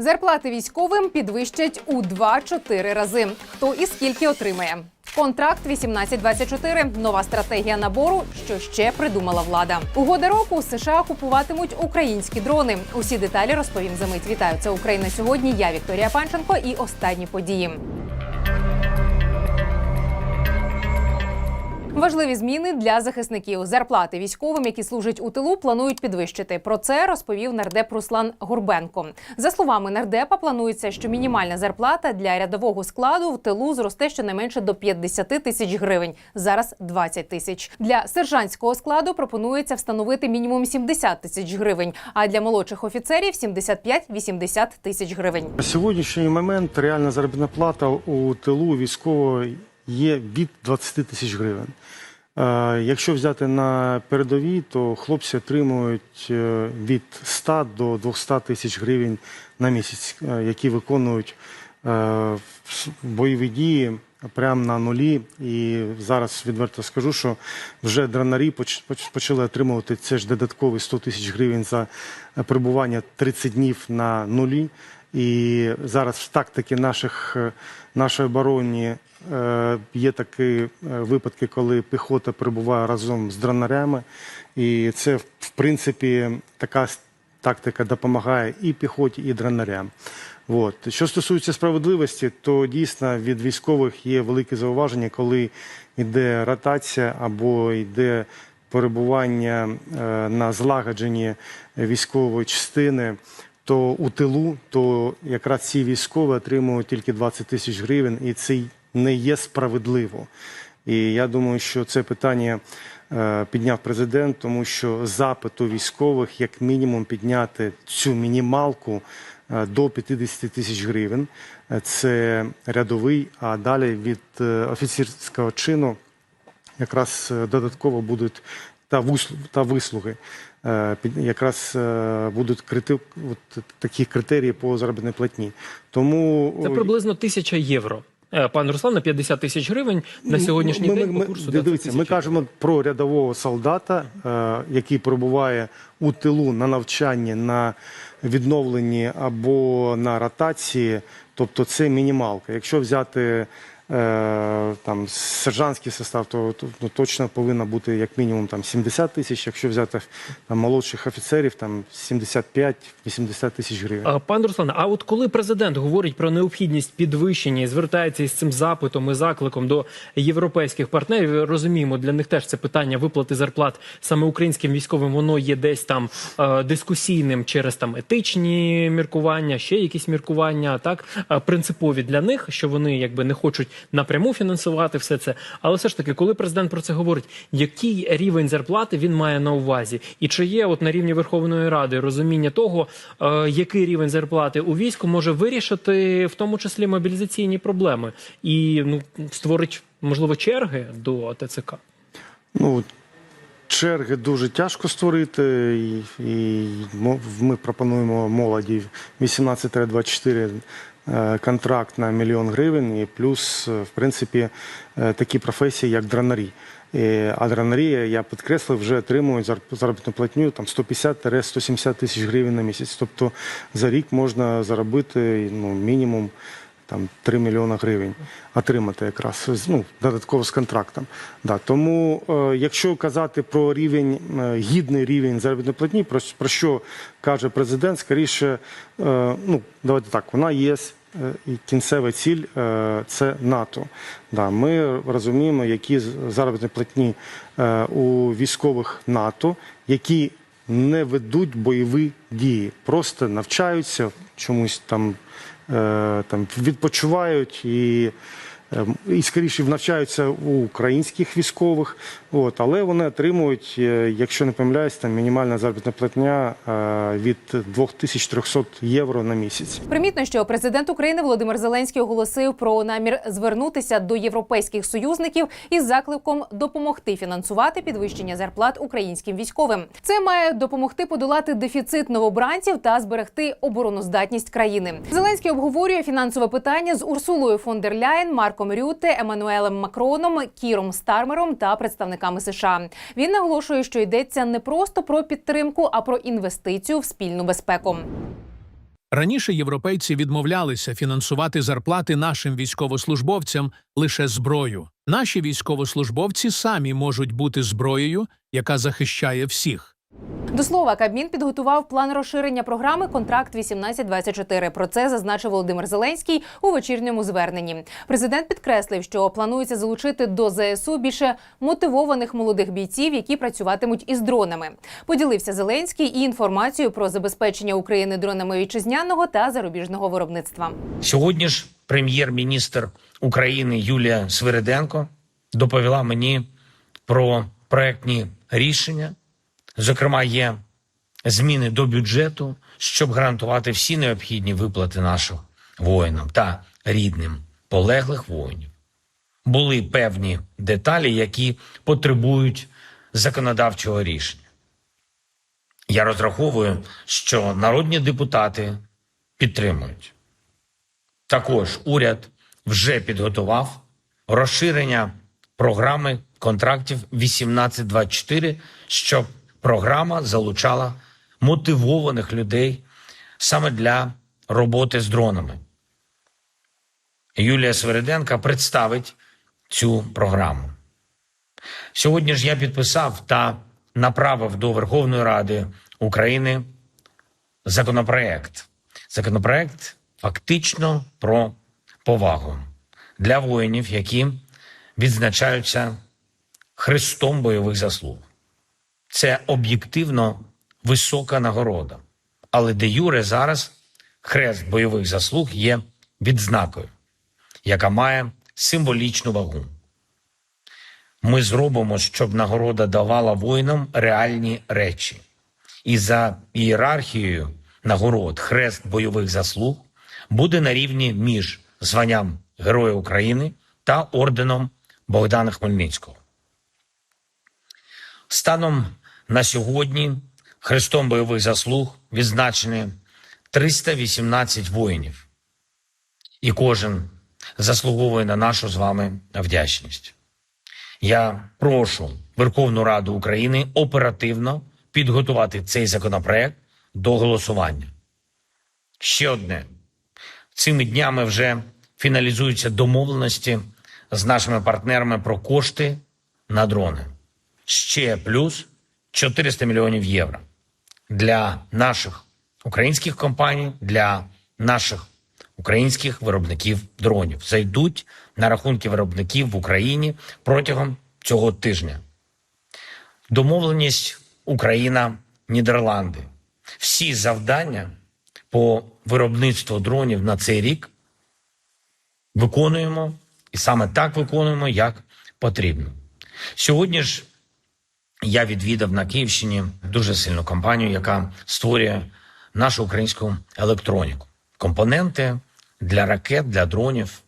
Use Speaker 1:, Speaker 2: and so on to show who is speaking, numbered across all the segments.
Speaker 1: Зарплати військовим підвищать у 2-4 рази. Хто і скільки отримає? Контракт 18-24 – нова стратегія набору, що ще придумала влада. Угода року США купуватимуть українські дрони. Усі деталі розповім за мить. Вітаю це Україна сьогодні. Я Вікторія Панченко і останні події. Важливі зміни для захисників. Зарплати військовим, які служать у тилу, планують підвищити. Про це розповів нардеп Руслан Горбенко. За словами нардепа, планується, що мінімальна зарплата для рядового складу в тилу зросте щонайменше до 50 тисяч гривень. Зараз 20 тисяч. Для сержантського складу пропонується встановити мінімум 70 тисяч гривень, а для молодших офіцерів 75-80 тисяч гривень.
Speaker 2: На сьогоднішній момент реальна заробітна плата у тилу військового є від 20 тисяч гривень. Е, Якщо взяти на передовій, то хлопці отримують е, від 100 до 200 тисяч гривень на місяць, е, які виконують бойові дії прямо на нулі. І зараз відверто скажу, що вже дранарі поч- поч- почали отримувати це ж додаткові 100 тисяч гривень за перебування 30 днів на нулі. І зараз в тактики наших, е, нашої оборони е, є такі е, випадки, коли піхота перебуває разом з дронарями. І це, в принципі, така тактика допомагає і піхоті, і дронарям. От. Що стосується справедливості, то дійсно від військових є велике зауваження, коли йде ротація або йде перебування на злагодженні військової частини, то у тилу, то якраз ці військові отримують тільки 20 тисяч гривень, і це не є справедливо. І я думаю, що це питання е, підняв президент, тому що запит у військових як мінімум підняти цю мінімалку е, до 50 тисяч гривень. Е, Це рядовий, а далі від офіцерського чину якраз додатково будуть та вислуги. Е, Якраз е, будуть крити, от такі критерії по заробітній платні. Тому
Speaker 3: Це приблизно тисяча євро. Е, Пан Руслан, на 50 тисяч гривень на сьогоднішній
Speaker 2: ми,
Speaker 3: день
Speaker 2: ми,
Speaker 3: по курсу.
Speaker 2: дивіться, ми кажемо про рядового солдата, е, який перебуває у тилу на навчанні, на відновленні або на ротації. Тобто це мінімалка. Якщо взяти там сержантський состав, то, то, то точно повинна бути як мінімум там 70 тисяч. Якщо взяти там молодших офіцерів, там 75-80 тисяч гривень.
Speaker 3: А, Пан Руслан, а от коли президент говорить про необхідність підвищення і звертається із цим запитом і закликом до європейських партнерів, розуміємо, для них теж це питання виплати зарплат саме українським військовим, воно є десь там е, дискусійним через там етичні міркування, ще якісь міркування, так е, принципові для них, що вони якби не хочуть напряму фінансувати все це. Але все ж таки, коли президент про це говорить, який рівень зарплати він має на увазі, і чи є от на рівні Верховної Ради розуміння того, е, який рівень зарплати у війську може вирішити в тому числі мобілізаційні проблеми і ну створить можливо черги до ТЦК?
Speaker 2: Ну, черги дуже тяжко створити, і, і ми пропонуємо молоді 18-24 е, контракт на мільйон гривень, і плюс, е, в принципі, е, такі професії, як дранарі. Е, А дранарія, я підкреслив, вже отримують заробітну платню там 150-170 тисяч гривень на місяць. Тобто за рік можна заробити ну, мінімум там 3 мільйони гривень отримати якраз ну, додатково з контрактом. Да, тому, е, якщо казати про рівень, е, гідний рівень заробітної платні, про, про що каже президент, скоріше, е, ну, давайте так, вона є. е, І кінцева ціль е, це НАТО. Да, ми розуміємо, які заробітні платні е, у військових НАТО, які не ведуть бойові дії, просто навчаються чомусь там там відпочивають і, е, і скоріше навчаються у українських військових. От, але вони отримують, е, якщо не помиляюсь, там мінімальна заробітна платня е, від 2300 євро на місяць.
Speaker 1: Примітно, що президент України Володимир Зеленський оголосив про намір звернутися до європейських союзників із закликом допомогти фінансувати підвищення зарплат українським військовим. Це має допомогти подолати дефіцит новобранців та зберегти обороноздатність країни. Зеленський обговорює фінансове питання з Урсулою фон дер Ляєн, Марком Рюте, Еммануелем Макроном, Кіром Стармером та представниками США. Він наголошує, що йдеться не просто про підтримку, а про інвестицію в спільну безпеку.
Speaker 4: Раніше європейці відмовлялися фінансувати зарплати нашим військовослужбовцям лише зброю. Наші військовослужбовці самі можуть бути зброєю, яка захищає всіх.
Speaker 1: До слова, Кабмін підготував план розширення програми Контракт 1824 Про це зазначив Володимир Зеленський у вечірньому зверненні. Президент підкреслив, що планується залучити до ЗСУ більше мотивованих молодих бійців, які працюватимуть із дронами. Поділився Зеленський і інформацією про забезпечення України дронами вітчизняного та зарубіжного виробництва.
Speaker 5: Сьогодні ж прем'єр-міністр України Юлія Свириденко доповіла мені про проектні рішення. Зокрема, є зміни до бюджету, щоб гарантувати всі необхідні виплати нашим воїнам та рідним полеглих воїнів. Були певні деталі, які потребують законодавчого рішення. Я розраховую, що народні депутати підтримують. Також уряд вже підготував розширення програми контрактів 1824, щоб програма залучала мотивованих людей саме для роботи з дронами. Юлія Свериденка представить цю програму. Сьогодні ж я підписав та направив до Верховної Ради України законопроект. Законопроект фактично про повагу для воїнів, які відзначаються хрестом бойових заслуг. Це об'єктивно висока нагорода. Але де Юре зараз хрест бойових заслуг є відзнакою, яка має символічну вагу. Ми зробимо, щоб нагорода давала воїнам реальні речі. І за ієрархією нагород хрест бойових заслуг буде на рівні між званням Героя України та орденом Богдана Хмельницького. Станом на сьогодні хрестом бойових заслуг відзначені 318 воїнів, і кожен заслуговує на нашу з вами вдячність. Я прошу Верховну Раду України оперативно підготувати цей законопроект до голосування. Ще одне. Цими днями вже фіналізуються домовленості з нашими партнерами про кошти на дрони. Ще плюс 400 мільйонів євро для наших українських компаній, для наших українських виробників дронів. Зайдуть на рахунки виробників в Україні протягом цього тижня. Домовленість Україна, Нідерланди. Всі завдання по виробництву дронів на цей рік виконуємо і саме так виконуємо, як потрібно. Сьогодні ж я відвідав на Київщині дуже сильну компанію, яка створює нашу українську електроніку, компоненти для ракет, для дронів.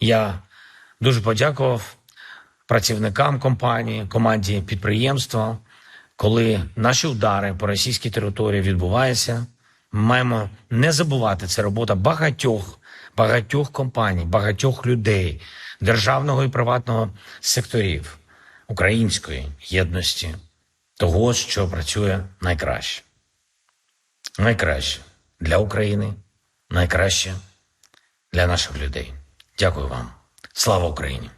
Speaker 5: Я дуже подякував працівникам компанії, команді підприємства. Коли наші удари по російській території відбуваються, ми маємо не забувати це робота багатьох, багатьох компаній, багатьох людей, державного і приватного секторів, української єдності, того, що працює найкраще. Найкраще для України, найкраще для наших людей. Дякую вам. Слава Україні!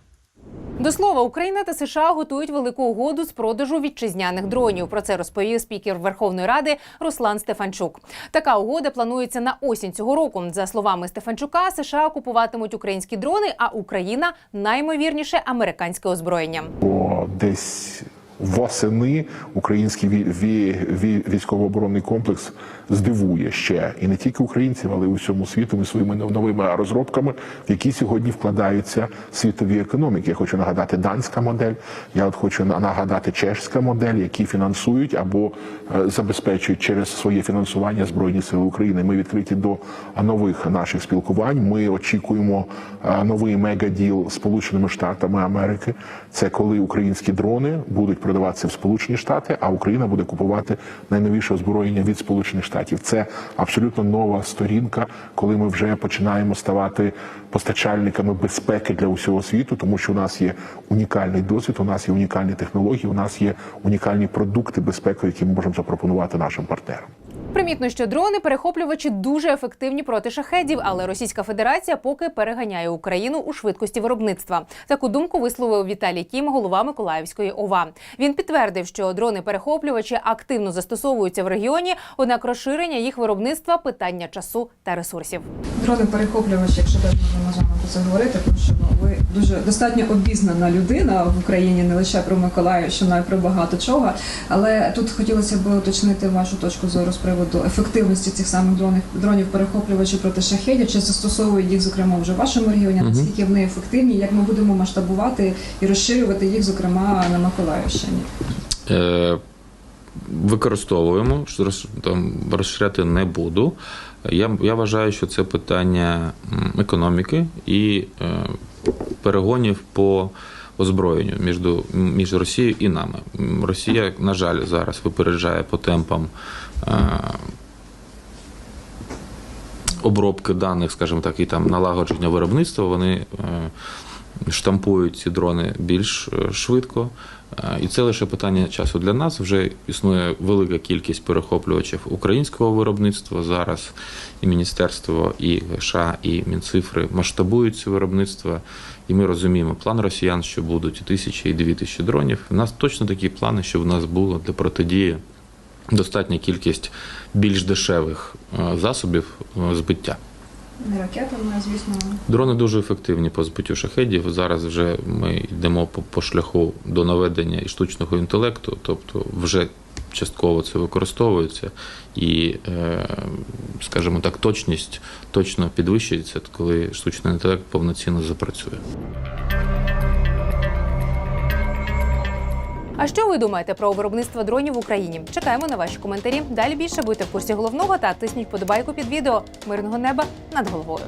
Speaker 1: До слова, Україна та США готують велику угоду з продажу вітчизняних дронів. Про це розповів спікер Верховної Ради Руслан Стефанчук. Така угода планується на осінь цього року. За словами Стефанчука, США купуватимуть українські дрони, а Україна наймовірніше американське озброєння.
Speaker 6: Бо десь восени український ві- ві- ві- військово-оборонний комплекс здивує ще і не тільки українців, але й усьому світу і своїми новими розробками, в які сьогодні вкладаються світові економіки. Я хочу нагадати данська модель. Я от хочу на- нагадати чешська модель, які фінансують або е, забезпечують через своє фінансування збройні сили України. Ми відкриті до нових наших спілкувань. Ми очікуємо е, новий мегаділ з Сполученими Штатами Америки. Це коли українські дрони будуть продаватися в Сполучені Штати, а Україна буде купувати найновіше озброєння від Сполучених Штатів. Це абсолютно нова сторінка, коли ми вже починаємо ставати постачальниками безпеки для усього світу, тому що у нас є унікальний досвід, у нас є унікальні технології, у нас є унікальні продукти безпеки, які ми можемо запропонувати нашим партнерам.
Speaker 1: Примітно, що дрони перехоплювачі дуже ефективні проти шахедів, але Російська Федерація поки переганяє Україну у швидкості виробництва. Таку думку висловив Віталій Кім, голова Миколаївської ОВА. Він підтвердив, що дрони-перехоплювачі активно застосовуються в регіоні, однак розширення їх виробництва питання часу та ресурсів.
Speaker 7: Дрони перехоплювач, якщо теж ми можемо про це говорити, тому що ну, ви дуже достатньо обізнана людина в Україні, не лише про Миколаївщину, а й про багато чого. Але тут хотілося б уточнити вашу точку зору з приводу ефективності цих самих дронів дронів перехоплювачів проти шахедів. Чи застосовують їх, зокрема, вже в вашому регіоні? Наскільки вони ефективні? Як ми будемо масштабувати і розширювати їх, зокрема на Миколаївщині?
Speaker 8: Е, використовуємо, що роз- там розширяти не буду. Я, я вважаю, що це питання економіки і е, перегонів по озброєнню між, між Росією і нами. Росія, на жаль, зараз випереджає по темпам. Е, Обробки даних, скажімо так, і там налагодження виробництва, вони е, штампують ці дрони більш е, швидко. Е, І це лише питання часу для нас. Вже існує велика кількість перехоплювачів українського виробництва. Зараз і міністерство, і США, і Мінцифри масштабують це виробництво. І ми розуміємо план росіян, що будуть і тисячі, і дві тисячі дронів. У нас точно такі плани, що в нас було для протидії достатня кількість більш дешевих е, засобів збиття.
Speaker 7: Не ракетами, звісно.
Speaker 8: Дрони дуже ефективні по збиттю шахедів. Зараз вже ми йдемо по, по шляху до наведення і штучного інтелекту, тобто вже частково це використовується, і, е, скажімо так, точність точно підвищується, коли штучний інтелект повноцінно запрацює.
Speaker 1: А що ви думаєте про виробництво дронів в Україні? Чекаємо на ваші коментарі. Далі більше будьте в курсі головного та тисніть подобайку під відео. Мирного неба над головою.